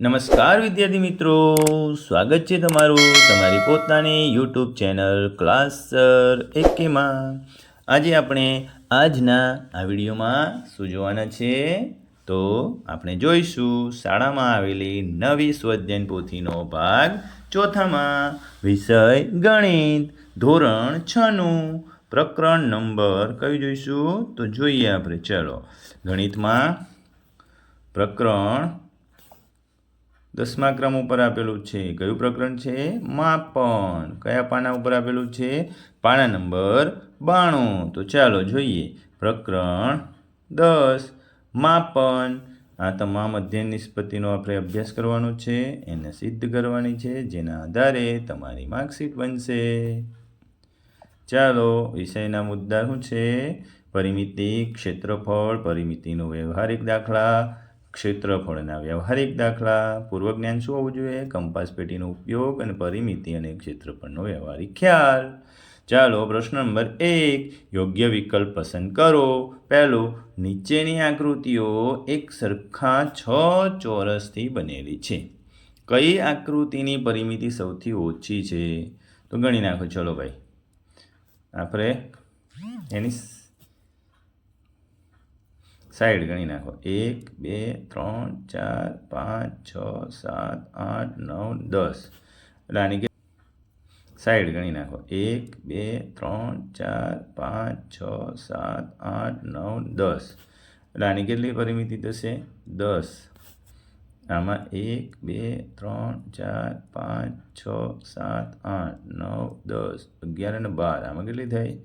નમસ્કાર વિદ્યાર્થી મિત્રો, સ્વાગત છે તમારું તમારી પોતાની યુટ્યુબ ચેનલ ક્લાસર એકેમાં. આજે આપણે આજના આ વિડીયોમાં શું જોવાના છે? તો આપણે જોઈશું, શાળામાં આવેલી નવી સ્વધ્યન પોથીનો ભાગ ચોથામાં, વિષય ગણિત, ધોરણ છનું, પ્રકરણ નંબર કયું જોઈશું? તો જોઈએ આપણે, ચલો. ગણિતમાં પ્રકરણ દસમા ક્રમ ઉપર આપેલું છે. કયું પ્રકરણ છે? માપન. કયા પાના ઉપર આપેલું છે? પાના નંબર બાણું. તો ચાલો જોઈએ. પ્રકરણ દસ. માપન. આ તમામ અધ્યયન નિષ્પત્તિનો આપણે અભ્યાસ કરવાનો છે. એને સિદ્ધ કરવાની છે. જેના આધારે તમારી માર્કશીટ બનશે. ચાલો, વિષયના મુદ્દા શું છે? પરિમિતિ, ક્ષેત્રફળ, પરિમિતિનો વ્યવહારિક દાખલા ક્ષેત્રફળના વ્યવહારિક દાખલા, પૂર્વજ્ઞાન શું હોવું જોઈએ? કંપાસ પેટીનો ઉપયોગ અને પરિમિતિ અને ક્ષેત્રફળનો વ્યવહારિક ખ્યાલ. ચાલો પ્રશ્ન નંબર એક, યોગ્ય વિકલ્પ પસંદ કરો. પહેલો, નીચેની આકૃતિઓ એક સરખા છ ચોરસથી બનેલી છે. કઈ આકૃતિની પરિમિતિ સૌથી ઓછી છે? તો ગણી નાખો. ચલો ભાઈ. આપણે એની સાઈડ ગણી નાખો. એક, બે, ત્રણ, ચાર, પાંચ, છ, સાત, આઠ, નવ, દસ. એટલે આની કે સાઈડ ગણી નાખો. એક, બે, ત્રણ, ચાર, પાંચ, છ, સાત, આઠ, નવ, દસ. એટલે આની કેટલી પરિમિતિ થશે? દસ. આમાં એક, બે, ત્રણ, ચાર, પાંચ, છ, સાત, આઠ, નવ, દસ. અગિયાર અને બાર. આમાં કેટલી થઈ?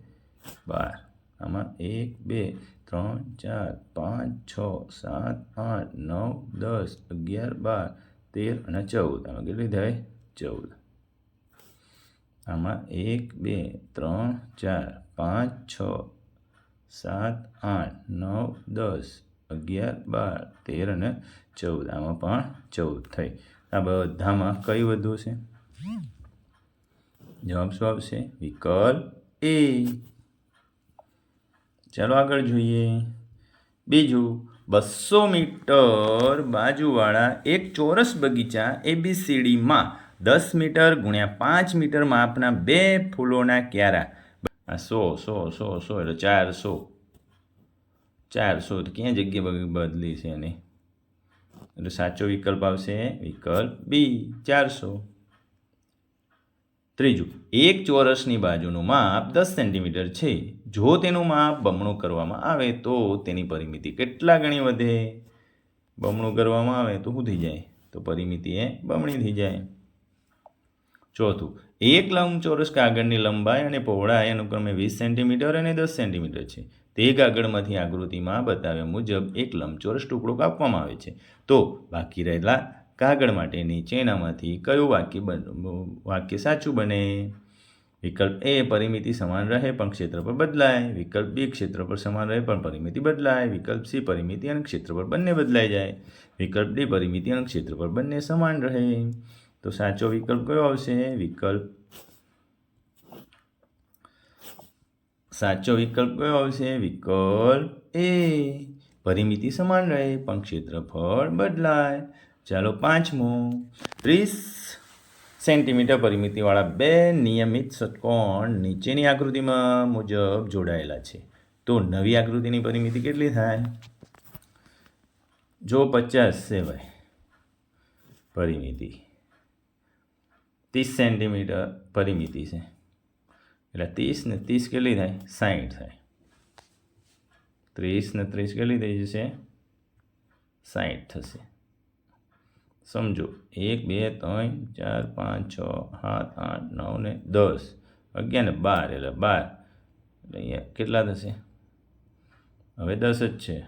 બાર. આમાં એક, બે, ત્રણ, ચાર, પાંચ, છ, સાત, આઠ, નવ, દસ, અગિયાર, બાર, તેર અને ચૌદ. આમાં કેટલી થાય? ચૌદ. આમાં એક, બે, ત્રણ, ચાર, પાંચ, છ, સાત, આઠ, નવ, દસ, અગિયાર, બાર, તેર અને ચૌદ. આમાં પણ ચૌદ થઈ. આ બધામાં કઈ વધુ છે? જવાબ શું આવશે? વિકલ્પ એ. ચાલો આગળ જોઈએ. બીજું, બસો મીટર બાજુવાળા એક ચોરસ બગીચા એબીસીડીમાં દસ મીટર ગુણ્યા પાંચ મીટર માપના બે ફૂલોના ક્યારા. સો સો સો સો એટલે ચારસો ચારસો ક્યાં જગ્યા બદલી છે એની? એટલે સાચો વિકલ્પ આવશે વિકલ્પ બી, ચારસો. ત્રીજું, એક ચોરસની બાજુનું માપ દસ સેન્ટીમીટર છે. જો તેનું માપ બમણું કરવામાં આવે તો તેની પરિમિતિ કેટલા ગણી વધે? બમણું કરવામાં આવે તો શું થઈ જાય. તો પરિમિતિ એ બમણી થઈ જાય. ચોથું, એક લંબચોરસ કાગળની લંબાઈ અને પહોળાઈ અનુક્રમે વીસ સેન્ટીમીટર અને દસ સેન્ટીમીટર છે. તે કાગળમાંથી આકૃતિમાં બતાવ્યા મુજબ એક લંબચોરસ ટુકડો કાપવામાં આવે છે. તો બાકી રહેલા કાગળ માટેની ચેનામાંથી કયું વાક્ય વાક્ય સાચું બને? વિકલ્પ એ, પરિમિતિ સમાન રહે, પણ પર બદલાય. વિકલ્પ બી, ક્ષેત્ર પર સમાન રહે, પણ પરિમિતિ બદલાય. વિકલ્પ સી, પરિમિતિ અને ક્ષેત્ર પર બંને બદલાઈ જાય. વિકલ્પ ડી, પરિમિતિ અને ક્ષેત્ર પર બંને સમાન રહે. તો સાચો વિકલ્પ કયો આવશે? વિકલ્પ સાચો વિકલ્પ કયો આવશે? વિકલ્પ એ, પરિમિતિ સમાન રહે, પણ ક્ષેત્રફળ બદલાય. ચાલો પાંચમું. ત્રીસ સેન્ટીમીટર પરિમિતિવાળા બે નિયમિત ષટકોણ નીચેની આકૃતિમાં મુજબ જોડાયેલા છે. તો નવી આકૃતિની પરિમિતિ કેટલી થાય? જો પચાસ સેવાય પરિમિતિ. ત્રીસ સેન્ટીમીટર પરિમિતિ છે. એટલે ત્રીસ ને ત્રીસ કેટલી થાય? સાઠ થાય. ત્રીસ ને ત્રીસ કેટલી થઈ જશે? સાઠ થશે. સમજો. એક, બે, ત્રણ, ચાર, પાંચ, છ, સાત, આઠ, નવ ને દસ. અગિયાર ને બાર, એટલે બાર. એટલે અહીંયા કેટલા થશે? હવે દસ જ છે.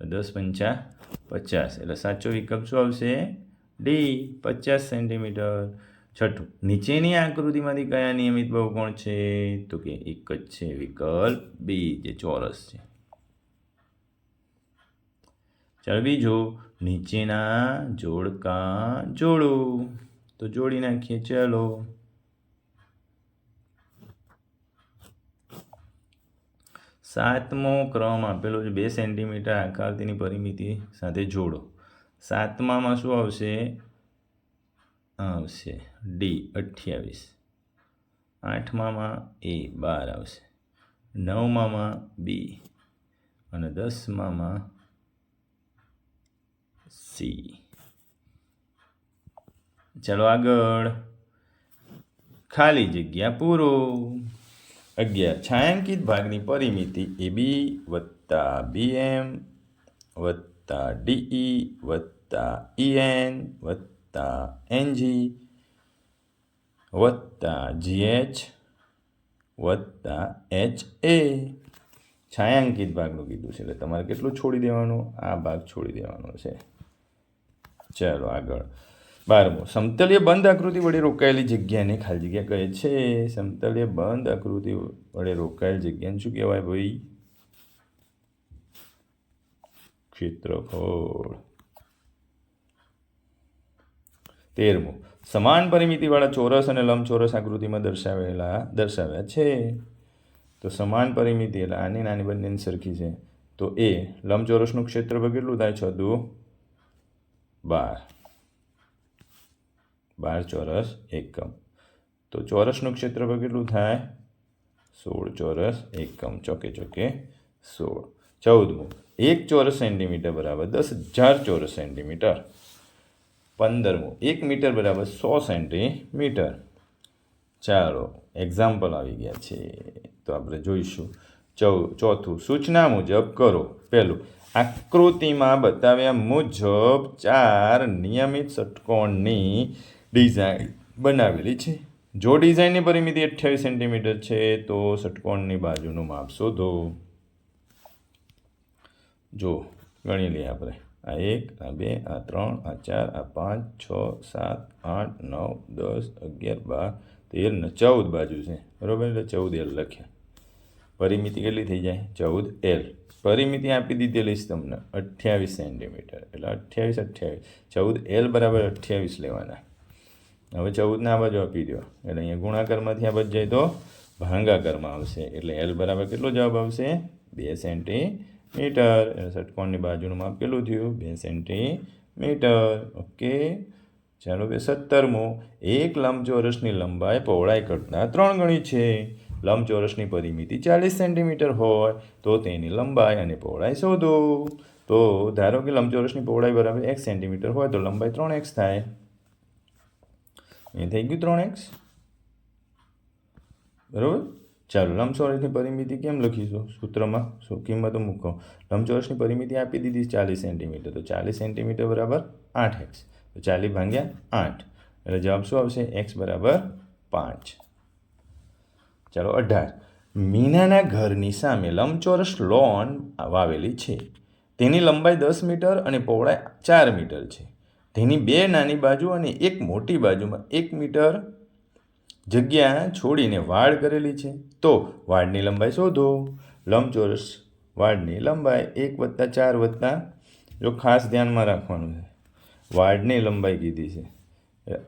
દસ પંચા પચાસ. એટલે સાચો વિકલ્પ શું આવશે? ડી પચાસ સેન્ટીમીટર. છઠ્ઠું, નીચેની આકૃતિમાંથી કયા નિયમિત બહુકોણ છે? તો કે એક જ છે વિકલ્પ બી જે ચોરસ છે. ચાલો બીજો. નીચેના જોડકા જોડો. તો જોડી નાખીએ, ચાલો. સાતમો ક્રમ આપેલો છે, બે સેન્ટીમીટર આકારતીની પરિમિતિ સાથે જોડો. સાતમામાં શું આવશે? આવશે. ડી, અઠ્યાવીસ. આઠમામાં એ, બાર આવશે. નવમામાં બી. અને દસમામાં સી. ચલો આગળ. ખાલી જગ્યા પૂરો. અગિયાર. છાંયાંકિત ભાગની પરિમિતિ એ બી વત્તા બી એમ વત્તા ડીઈ વત્તા ઈએન વત્તા એનજી વત્તા જીએચ વત્તા એચ એ છાંયાંકિત ભાગનું કીધું છે. એટલે તમારે કેટલું છોડી દેવાનું? આ ભાગ છોડી દેવાનો છે. ચાલો આગળ. બારમો. સમતલીય બંધ આકૃતિ વડે રોકાયેલી જગ્યાને ખાલી જગ્યા કહે છે. સમતલીય બંધ આકૃતિ વડે રોકાયેલ જગ્યાને શું કહેવાય ભાઈ? ક્ષેત્રફળ. તેરમો. સમાન પરિમિતિવાળા ચોરસ અને લંબચોરસ આકૃતિમાં દર્શાવેલા, દર્શાવ્યા છે. તો સમાન પરિમિતિ એટલે આની નાની બંનેની સરખી છે. તો એ લંબચોરસનું ક્ષેત્રફળ કેટલું થાય? છે દુ. બાર. બાર ચોરસ એકમ. તો ચોરસનું ક્ષેત્રફળ કેટલું થાય? સોળ ચોરસ એકમ. ચોકે ચોકે સોળ. ચૌદમું. એક ચોરસ સેન્ટીમીટર બરાબર દસ હજાર ચોરસ સેન્ટીમીટર. પંદરમું. એક મીટર બરાબર સો સેન્ટીમીટર. ચાલો એક્ઝામ્પલ આવી ગયા છે. તો આપણે જોઈશું. ચૌ, ચોથું. સૂચના મુજબ કરો. પહેલું આકૃતિમાં બતાવ્યા મુજબ ચાર નિયમિત ષટકોણની ડિઝાઇન બનાવેલી છે. જો ડિઝાઇનની પરિમિતિ અઠ્યાવીસ સેન્ટીમીટર છે, તો ષટકોણની બાજુનું માપ શોધો. જો ગણી લઈએ આપણે, આ એક, આ બે, આ ત્રણ, આ ચાર, આ પાંચ, છ, સાત, આઠ, નવ, દસ, અગિયાર, બાર, તેર ને ચૌદ બાજુ છે. બરાબર? એટલે ચૌદ એલ લખ્યા. પરિમિતિ કેટલી થઈ જાય? ચૌદ એલ. પરિમિતિ આપી દીધેલી છે તમને અઠ્યાવીસ સેન્ટીમીટર. એટલે અઠ્યાવીસ અઠ્યાવીસ. ચૌદ એલ બરાબર અઠ્યાવીસ લેવાના. હવે ચૌદના આ બાજુ આપી દો એટલે અહીંયા ગુણાકારમાંથી આ બાજુ જાય તો ભાંગાકારમાં આવશે. એટલે એલ બરાબર કેટલો જવાબ આવશે? બે સેન્ટીમીટર. એટલે ષટકોણની બાજુનું માપ કેટલું થયું? બે સેન્ટીમીટર. ઓકે. ચાલો બે સત્તરમું. એક લંબચોરસની લંબાઈ પહોળાઈ કરતાં ત્રણ ગણી છે. લંબચોરસની પરિમિતિ ચાલીસ સેન્ટીમીટર હોય તો તેની લંબાઈ અને પહોળાઈ શોધો. તો ધારો કે લંબચોરસની પહોળાઈ બરાબર એક સેન્ટીમીટર હોય તો લંબાઈ ત્રણ એક્સ થાય. એ થઈ ગયું ત્રણ એક્સ. બરાબર? ચાલો, લંબચોરસની પરિમિતિ કેમ લખીશું? સૂત્રમાં શું કિંમત મૂકો? લંબચોરસની પરિમિતિ આપી દીધી ચાલીસ સેન્ટીમીટર, તો ચાલીસ સેન્ટીમીટર બરાબર આઠ એક્સ. તો ચાલીસ ભાગ્યા આઠ. એટલે જવાબ શું આવશે? એક્સ બરાબર પાંચ. ચાલો અઢાર. મીનાના ઘરની સામે લંબચોરસ લોન વાવેલી છે. તેની લંબાઈ દસ મીટર અને પહોળાઈ ચાર મીટર છે. તેની બે નાની બાજુ અને એક મોટી બાજુમાં એક મીટર જગ્યા છોડીને વાડ કરેલી છે. તો વાડની લંબાઈ શોધો. લંબચોરસ વાડની લંબાઈ એક વત્તા ચાર વત્તા જો ખાસ ધ્યાનમાં રાખવાનું છે વાડની લંબાઈ કીધી છે.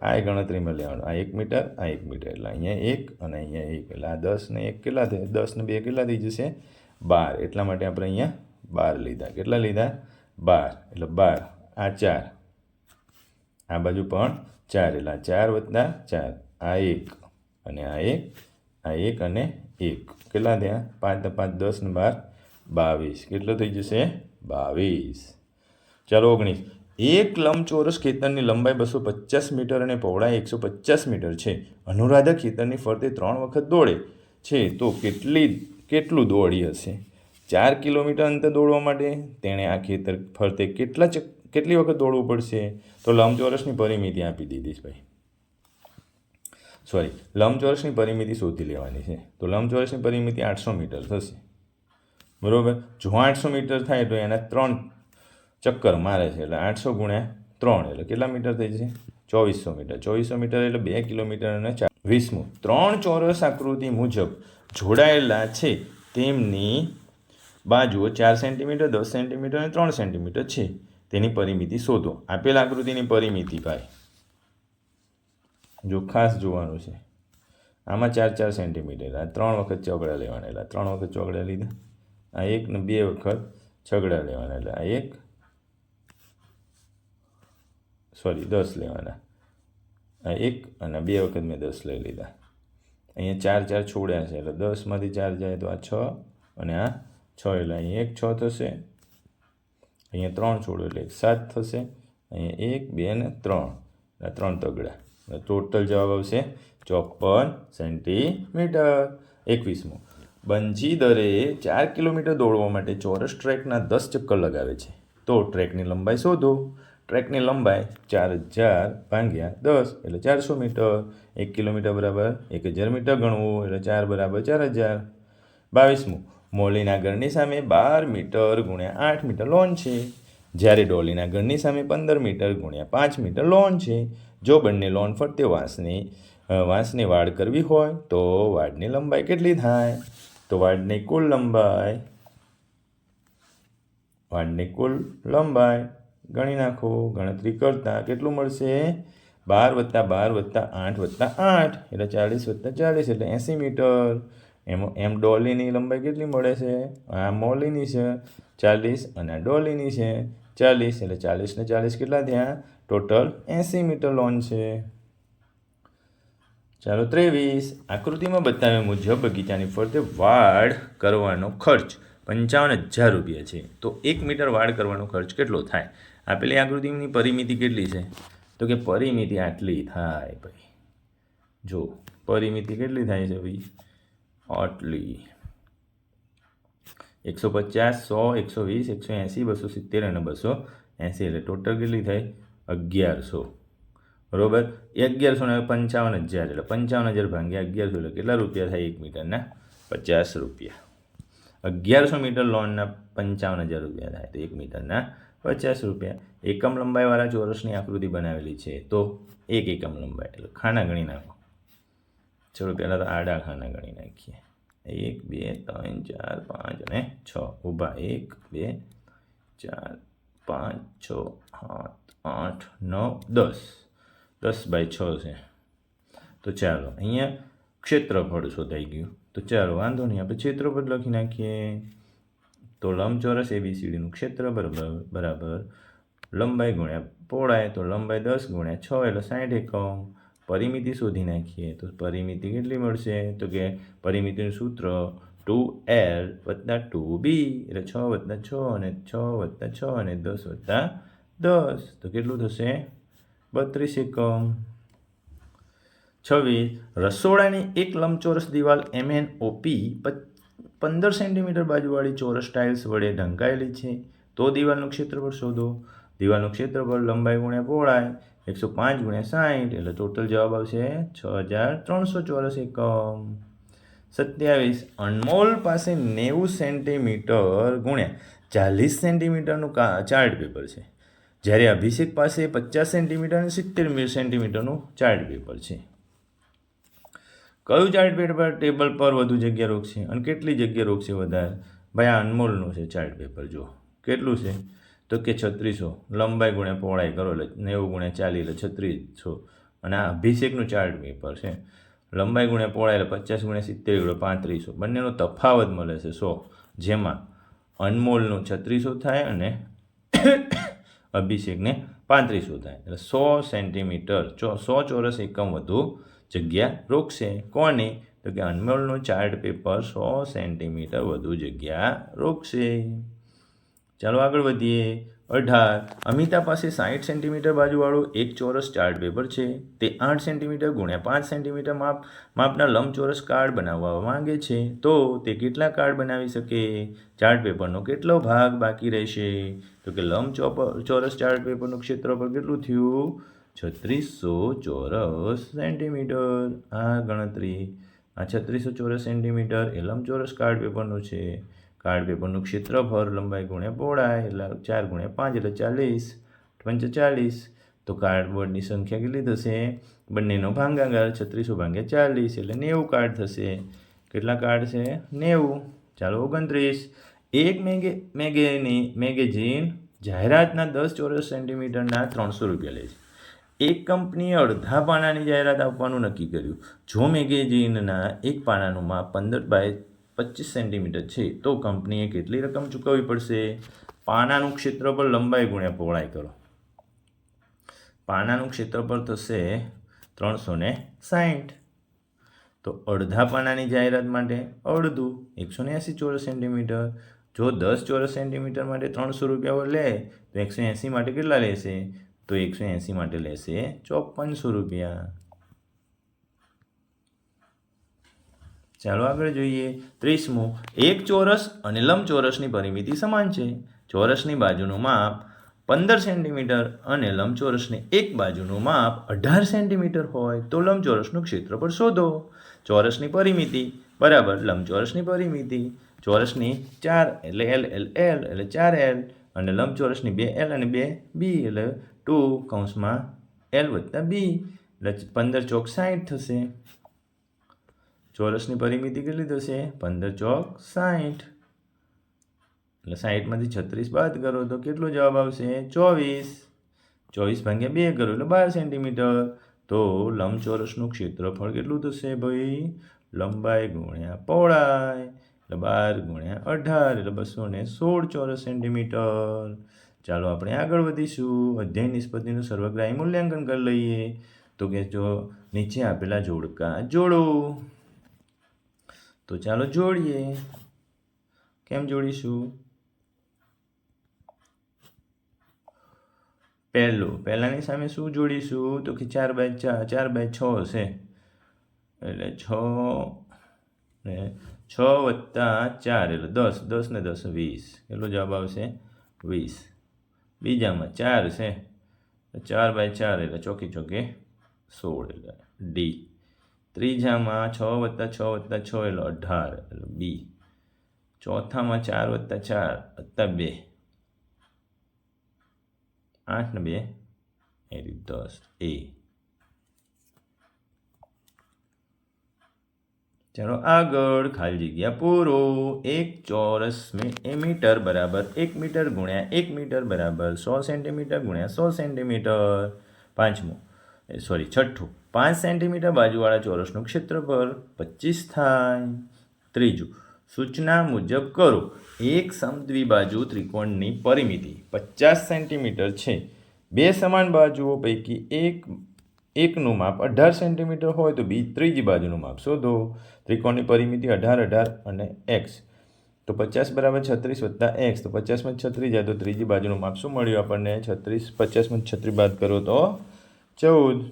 આ ગણતરીમાં લેવાનું. આ એક મીટર, આ એક મીટર. એટલે અહીંયા એક અને અહીંયા એક. એટલે આ દસ ને એક કેટલા થાય? દસ ને બે કેટલા થઈ જશે? બાર. એટલા માટે આપણે અહીંયા બાર લીધા. કેટલા લીધા? બાર. એટલે બાર. આ ચાર. આ બાજુ પણ ચાર. એટલે આ ચાર વત્તા ચાર. આ એક અને આ એક. આ એક અને એક. કેટલા થયા? પાંચ પાંચ, દસ ને બાર. બાવીસ. કેટલો થઈ જશે? બાવીસ. ચાલો ઓગણીસ. એક લંબચોરસ ખેતરની લંબાઈ બસો પચાસ મીટર અને પહોળાઈ એકસો પચાસ મીટર છે. અનુરાધા ખેતરની ફરતે ત્રણ વખત દોડે છે. તો કેટલી, કેટલું દોડી હશે? ચાર કિલોમીટર અંતર દોડવા માટે તેણે આ ખેતર ફરતે કેટલા કેટલી વખત દોડવું પડશે? તો લંબચોરસની પરિમિતિ આપી દીધી ભાઈ. સોરી લંબચોરસની પરિમિતિ શોધી લેવાની છે. તો લંબચોરસની પરિમિતિ આઠસો મીટર થશે. બરાબર? જો આઠસો મીટર થાય તો એના ત્રણ ચક્કર મારે છે એટલે આઠસો ગુણ્યા ત્રણ, એટલે કેટલા મીટર થઈ જશે? ચોવીસો મીટર. ચોવીસો મીટર એટલે બે કિલોમીટર અને ચાર. વીસમું. ત્રણ ચોરસ આકૃતિ મુજબ જોડાયેલા છે તેમની બાજુઓ ચાર સેન્ટીમીટર, દસ સેન્ટીમીટર અને ત્રણ સેન્ટીમીટર છે. તેની પરિમિતિ શોધો. આપેલ આકૃતિની પરિમિતિ ભાઈ. જો ખાસ જોવાનું છે. આમાં ચાર ચાર સેન્ટીમીટર. આ ત્રણ વખત ચોગડા લેવાના. એટલે ત્રણ વખત ચોગડા લીધા. આ એક ને બે વખત છગડા લેવાના. એટલે આ એક સોરી, દસ લેવાના. એક અને બે વખત મેં દસ લઈ લીધા. અહીંયા ચાર ચાર છોડ્યા છે, એટલે દસમાંથી ચાર જાય તો આ છ અને આ છ, એટલે અહીંયા એક છ થશે. અહીંયા ત્રણ છોડો એટલે એક સાત થશે. અહીંયા એક, બે ને ત્રણ. એટલે ત્રણ તગડા. એટલે ટોટલ જવાબ આવશે ચોપન સેન્ટીમીટર. એકવીસમો. બંજી દરે ચાર કિલોમીટર દોડવા માટે ચોરસ ટ્રેકના દસ ચક્કર લગાવે છે. તો ટ્રેકની લંબાઈ શોધો. ટ્રેકની લંબાઈ ચાર હજાર ભાગ્યા દસ, એટલે ચારસો મીટર. એક કિલોમીટર બરાબર એક હજાર મીટર ગણવું, એટલે ચાર બરાબર ચાર હજાર. બાવીસમું, મોલીના ઘરની સામે બાર મીટર ગુણ્યા આઠ મીટર લોન છે. જ્યારે ડોલીના ઘરની સામે પંદર મીટર ગુણ્યા પાંચ મીટર લોન છે. જો બંને લોન ફરતે વાંસની વાંસની વાડ કરવી હોય, તો વાડની લંબાઈ કેટલી થાય? તો વાડની કુલ લંબાઈ, વાડની કુલ લંબાઈ ગણી નાખો, ગણતરી કરતાં કેટલું મળશે? બાર વત્તા બાર વત્તા આઠ વત્તા આઠ, એટલે ચાલીસ વત્તા ચાલીસ એટલે એંસી મીટર. એમ એમ ડોલીની લંબાઈ કેટલી મળે છે? આ મોલીની છે ચાલીસ અને આ ડોલીની છે ચાલીસ એટલે ચાલીસ ને ચાલીસ કેટલા થયા? ટોટલ એંસી મીટર લોન છે. ચાલો ત્રેવીસ, આકૃતિમાં બતાવ્યા મુજબ બગીચાની ફરતે વાડ કરવાનો ખર્ચ પંચાવન હજાર રૂપિયા છે. તો એક મીટર વાડ કરવાનો ખર્ચ કેટલો થાય? આપેલી આકૃતિની પરિમિતિ કેટલી છે? તો કે પરિમિતિ આટલી થાય ભાઈ. જો, પરિમિતિ કેટલી થાય છે ભાઈ? આટલી. એકસો પચાસ, સો, એકસો વીસ, એકસો એંસી, બસો સિત્તેર અને બસો એંસી. એટલે ટોટલ કેટલી થાય? અગિયારસો. બરોબર? અગિયારસો ને પંચાવન હજાર એટલે પંચાવન હજાર ભાગ્યા અગિયારસો. એટલે કેટલા રૂપિયા થાય એક મીટરના? પચાસ રૂપિયા. અગિયારસો મીટર લોનના પંચાવન હજાર રૂપિયા થાય તો એક મીટરના પચાસ રૂપિયા. એકમ લંબાઈવાળા ચોરસની આકૃતિ બનાવેલી છે. તો એક એકમ લંબાઈ. એટલે ખાના ગણી નાખો. ચલો, પહેલાં તો આડા ખાના ગણી નાખીએ. એક, બે, ત્રણ, ચાર, પાંચ અને છ. ઊભા. એક, બે, ચાર, પાંચ, છ, સાત, આઠ, નવ, દસ. દસ બાય છ છે. તો ચાલો, અહીંયા ક્ષેત્રફળ શોધાઈ ગયું. તો ચાલો, વાંધો નહીં. આપણે ક્ષેત્રફળ લખી નાખીએ. તો લંબચોરસ એબીસીડીનું ક્ષેત્ર બરાબર બરાબર. લંબાઈ ગુણ્યા પહોળાઈ, તો લંબાઈ દસ ગુણ્યા છ એટલે સાઠ એકમ. પરિમિતિ શોધી નાખીએ તો પરિમિતિ કેટલી મળશે? તો કે પરિમિતિનું સૂત્ર ટુ એલ વત્તા ટુ બી એટલે છ વત્તા છ અને છ વત્તા છ અને દસ વત્તા દસ. તો કેટલું થશે? બત્રીસ એકમ. છવ્વીસ. રસોડાની એક લંબચોરસ દિવાલ એમ એન ઓપી પંદર સેન્ટીમીટર બાજુવાળી ચોરસ ટાઇલ્સ વડે ઢંકાયેલી છે. તો દિવાલનું ક્ષેત્રફળ શોધો. દિવાલનું ક્ષેત્રફળ લંબાઈ ગુણ્યા પહોળાઈ, એકસો પાંચ ગુણ્યા સાઠ એટલે ટોટલ જવાબ આવશે છ હજાર ત્રણસો ચોરસ એકમ. સત્યાવીસ, અનમોલ પાસે નેવું સેન્ટીમીટર ગુણ્યા ચાલીસ સેન્ટીમીટરનું કા, ચાર્ટ પેપર છે. જ્યારે અભિષેક પાસે પચાસ સેન્ટીમીટર અને સિત્તેર સેન્ટીમીટરનું ચાર્ટ પેપર છે. કયું ચાર્ટ પેપર ટેબલ પર વધુ જગ્યા રોકશે અને કેટલી જગ્યા રોકશે વધારે? ભાઈ, આ અનમોલનું છે ચાર્ટ પેપર જો કેટલું છે? તો કે છત્રીસો. લંબાઈ ગુણ્યા પહોળાઈ કરો એટલે નેવું ગુણ્યા ચાલી એટલે છત્રીસો. અને આ અભિષેકનું ચાર્ટ પેપર છે. લંબાઈ ગુણ્યા પહોળાઈ એટલે પચાસ ગુણ્યા સિત્તેર ગુણ્યા પાંત્રીસો. બંનેનો તફાવત મળે છે. સો. જેમાં અનમોલનું છત્રીસો થાય અને અભિષેકને પાંત્રીસો થાય. એટલે સો સેન્ટીમીટર, ચો સો ચોરસ એકમ વધુ જગ્યા રોકશે. કોને તો કે અનમોલનું ચાર્ટ પેપર સો સેન્ટીમીટર વધુ જગ્યા રોકશે. ચાલો આગળ વધીએ. અઢાર. અમિતા પાસે સાઠ સેન્ટીમીટર બાજુવાળું એક ચોરસ ચાર્ટ પેપર છે. તે આઠ સેન્ટીમીટર ગુણ્યા પાંચ સેન્ટીમીટર માપ, માપના લંબચોરસ કાર્ડ બનાવવા માંગે છે. તો તે કેટલા કાર્ડ બનાવી શકે? ચાર્ટ પેપરનો કેટલો ભાગ બાકી રહેશે? તો કે લંબ ચોરસ ચાર્ટ પેપરનું ક્ષેત્રફળ કેટલું થયું? છત્રીસો ચોરસ સેન્ટીમીટર. આ ગણતરી, આ છત્રીસો ચોરસ સેન્ટીમીટર એ લંબચોરસ કાર્ડ પેપરનું છે. કાર્ડ પેપરનું ક્ષેત્રફળ લંબાઈ ગુણ્યા પહોળાઈ, એટલે ચાર ગુણ્યા પાંચ, એટલે ચાલીસ, પંચ ચાલીસ. તો કાર્ડબોર્ડની સંખ્યા કેટલી થશે? બંનેનો ભાગાકાર છત્રીસો ભાંગ્યા ચાલીસ, એટલે નેવું કાર્ડ થશે. કેટલા કાર્ડ છે? નેવું. ચાલો ઓગણત્રીસ. એક મેગે, મેગેની, મેગેઝીન જાહેરાતના દસ ચોરસ સેન્ટીમીટરના ત્રણસો રૂપિયા લે છે. એક કંપનીએ અડધા પાનાની જાહેરાત આપવાનું નક્કી કર્યું. જો મેગેઝિનના એક પાનાનું માપ પંદર બાય પચીસ સેન્ટીમીટર છે, તો કંપનીએ કેટલી રકમ ચૂકવવી પડશે? પાનાનું ક્ષેત્રફળ લંબાઈ ગુણ્યા પહોળાઈ કરો. પાનાનું ક્ષેત્રફળ થશે ત્રણસો ને સાહીઠ તો અડધા પાનાની જાહેરાત માટે અડધું, એકસો ને એંસી ચોરસ સેન્ટીમીટર. જો દસ ચોરસ સેન્ટીમીટર માટે ત્રણસો રૂપિયા લે, તો એકસો એંસી માટે કેટલા લેશે? તો એકસો એંસી માટે લેશે. ચોપનસો રૂપિયા. ચાલો આગળ જોઈએ. ત્રીસમું, એક ચોરસ અને લંબચોરસની પરિમિતિ સમાન છે. ચોરસની બાજુનું માપ પંદર સેન્ટીમીટર અને લંબચોરસની એક બાજુનું માપ અઢાર સેન્ટીમીટર હોય તો લંબચોરસનું ક્ષેત્રફળ શોધો. ચોરસની પરિમિતિ, બરાબર, લંબચોરસની પરિમિતિ. ચોરસની ચાર એટલે એલ એલ એલ એટલે ચાર એલ અને લંબચોરસની બે એલ અને બે બી એટલે ટુ કૌંસમાં એલ વત્તા બી. એટલે પંદર ચોક સાઠ થશે. ચોરસની પરિમિતિ કેટલી થશે? પંદર ચોક સાઠ એટલે સાઠમાંથી છત્રીસ બાદ કરો તો કેટલો જવાબ આવશે? ચોવીસ. ચોવીસ ભાગ્યા બે કરો એટલે બાર સેન્ટીમીટર. તો લંબચોરસનું ક્ષેત્રફળ કેટલું થશે ભાઈ? લંબાઈ ગુણ્યા પહોળાઈ. એટલે બાર ગુણ્યા અઢાર એટલે બસો ને સોળ ચોરસ સેન્ટીમીટર. ચાલો આપણે આગળ વધીશું. અધ્યયન નિષ્પત્તિનું સર્વગ્રાહી મૂલ્યાંકન કરી લઈએ. તો કે જો નીચે આપેલા જોડકા જોડો. તો ચાલો જોડીએ. કેમ જોડીશું? પહેલું, પહેલાંની સામે શું જોડીશું? તો કે ચાર બાય ચાર ચાર બાય છ હશે. એટલે છ ને છ વત્તા ચાર, એટલે દસ દસ ને દસ વીસ. એટલો જવાબ આવશે? વીસ. બીજામાં ચાર છે. ચાર બાય ચાર એટલે ચોકી ચોકે સોળ એટલે ડી ત્રીજામાં છ વત્તા છ વત્તા છ એટલે અઢાર એટલે બી ચોથામાં ચાર વત્તા ચાર વત્તા બે. આઠ ને બે એ દસ એ. ચાલો આગળ ખાલી જગ્યા પૂરો. એક ચોરસ મીટર બરાબર એક મીટર ગુણ્યા એક મીટર બરાબર સો સેન્ટીમીટર ગુણ્યા સો સેન્ટીમીટર. પાંચમું. સોરી છઠ્ઠું. પાંચ સેન્ટીમીટર બાજુવાળા ચોરસનું ક્ષેત્રફળ પચીસ થાય. ત્રીજું, સૂચના મુજબ કરો. એક સમદ્વિબાજુ ત્રિકોણની પરિમિતિ પચાસ સેન્ટીમીટર છે. બે સમાન બાજુઓ પૈકી એક એકનું માપ અઢાર સેન્ટીમીટર હોય તો બી ત્રીજી બાજુનું માપ શોધો. ત્રિકોણની પરિમિતિ અઢાર અઢાર અને એક્સ. તો પચાસ બરાબર છત્રીસ વત્તા એક્સ. તો પચાસમાં છત્રીસ જાય તો ત્રીજી બાજુનું માપ શું મળ્યું આપણને? છત્રીસ પચાસમાં છત્રીસ બાદ કરો તો ચૌદ.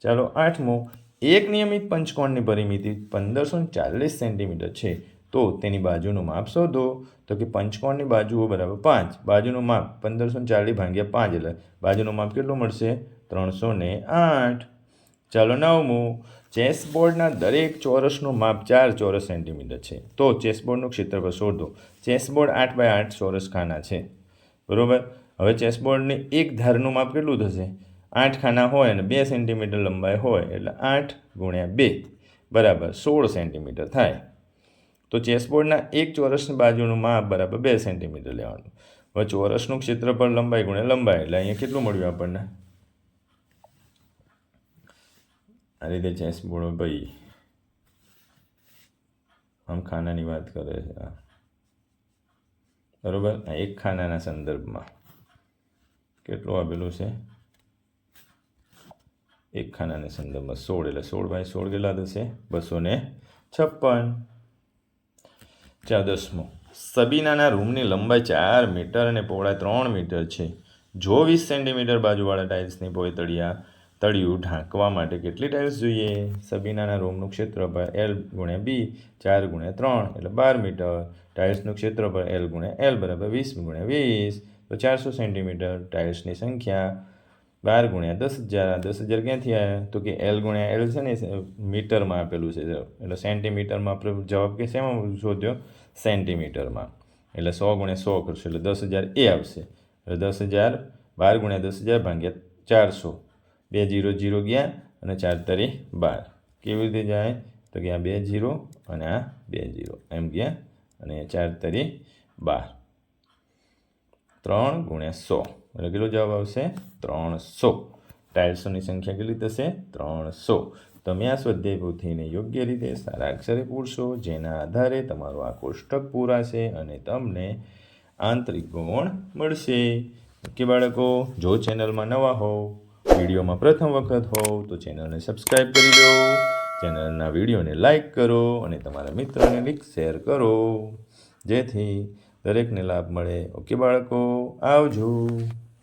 ચાલો આઠમું. એક નિયમિત પંચકોણની પરિમિતિ પંદરસો ચાલીસ સેન્ટીમીટર છે. તો તેની બાજુનું માપ શોધો. તો કે પંચકોણની બાજુઓ બરાબર પાંચ. બાજુનું માપ પંદરસો ચાલીસ ભાગ્યા પાંચ એટલે બાજુનું માપ કેટલું મળશે? ત્રણસો ને આઠ. ચાલો નવમું. ચેસબોર્ડના દરેક ચોરસનું માપ ચાર ચોરસ સેન્ટીમીટર છે. તો ચેસબોર્ડનું ક્ષેત્રફળ શોધો. ચેસબોર્ડ આઠ બાય આઠ ચોરસ ખાના છે. બરાબર? હવે ચેસબોર્ડની એક ધારનું માપ કેટલું થશે? આઠ ખાના હોય અને બે સેન્ટીમીટર લંબાઈ હોય એટલે આઠ ગુણ્યા બે. બરાબર, સોળ સેન્ટીમીટર થાય. તો ચેસબોર્ડના એક ચોરસની બાજુનું માપ બરાબર બે સેન્ટીમીટર લેવાનું. હવે ચોરસનું ક્ષેત્રફળ લંબાઈ ગુણ્યા લંબાઈ, એટલે અહીંયા કેટલું મળ્યું આપણને? આ રીતે ચેસબોર્ડ ભાઈ. આમ ખાનાની વાત કરે છે આ બરોબર? આ એક ખાનાના સંદર્ભમાં કેટલું આપેલું છે? એક ખાનાના સંદર્ભમાં સોળ, એટલે સોળ બાય સોળ કેટલા થશે? બસો ને છપ્પન. ચાર દસમો સબીનાના રૂમની લંબાઈ ચાર મીટર અને પહોળાઈ ત્રણ મીટર છે. જો વીસ સેન્ટીમીટર બાજુવાળા ટાઇલ્સની પોઈ તળિયા ઢાંકવા માટે કેટલી ટાઇલ્સ જોઈએ? સબીનાના રૂમનું ક્ષેત્રફળ એલ ગુણ્યા બી ચાર ગુણ્યા ત્રણ, એટલે બાર મીટર. ટાઇલ્સનું ક્ષેત્રફળ એલ ગુણ્યા એલ બરાબર વીસ ગુણ્યા વીસ, તો ચારસો સેન્ટીમીટર ટાઇલ્સની સંખ્યા બાર ગુણ્યા દસ હજાર. દસ હજાર ક્યાંથી આવ્યા તો કે એલ ગુણ્યા એલ છે ને મીટરમાં આપેલું છે. એટલે સેન્ટીમીટરમાં આપણે જવાબ કે શેમાં શોધ્યો? સેન્ટીમીટરમાં. એટલે સો ગુણ્યા સો કરશો, એટલે દસ હજાર એ આવશે. એટલે દસ હજાર બાર ગુણ્યા દસ હજાર ભાગ્યા ચારસો. બે જીરો જીરો ગયા અને ચાર તરી બાર. કેવી રીતે જાય? તો કે આ બે જીરો અને આ બે જીરો. એમ ગયા અને ચાર તરી બાર. ત્રણ ગુણ્યા સો. એટલે કેટલો જવાબ આવશે? ત્રણસો. ટાઇલ્સોની સંખ્યા કેટલી થશે? ત્રણસો. તમે આ સ્વાધ્યાય પોથીને યોગ્ય રીતે સારા અક્ષરે પૂરશો, જેના આધારે તમારું આ કોષ્ટક પૂરાશે અને તમને આંતરિક ગુણ મળશે. ઓકે બાળકો, જો ચેનલમાં નવા હોવ વિડીયોમાં પ્રથમ વખત હોવ તો ચેનલને સબસ્ક્રાઈબ કરી લો, ચેનલના વિડીયોને લાઇક કરો અને તમારા મિત્રોને લિંક શેર કરો. જેથી દરેકને લાભ મળે. ઓકે બાળકો, આવજો.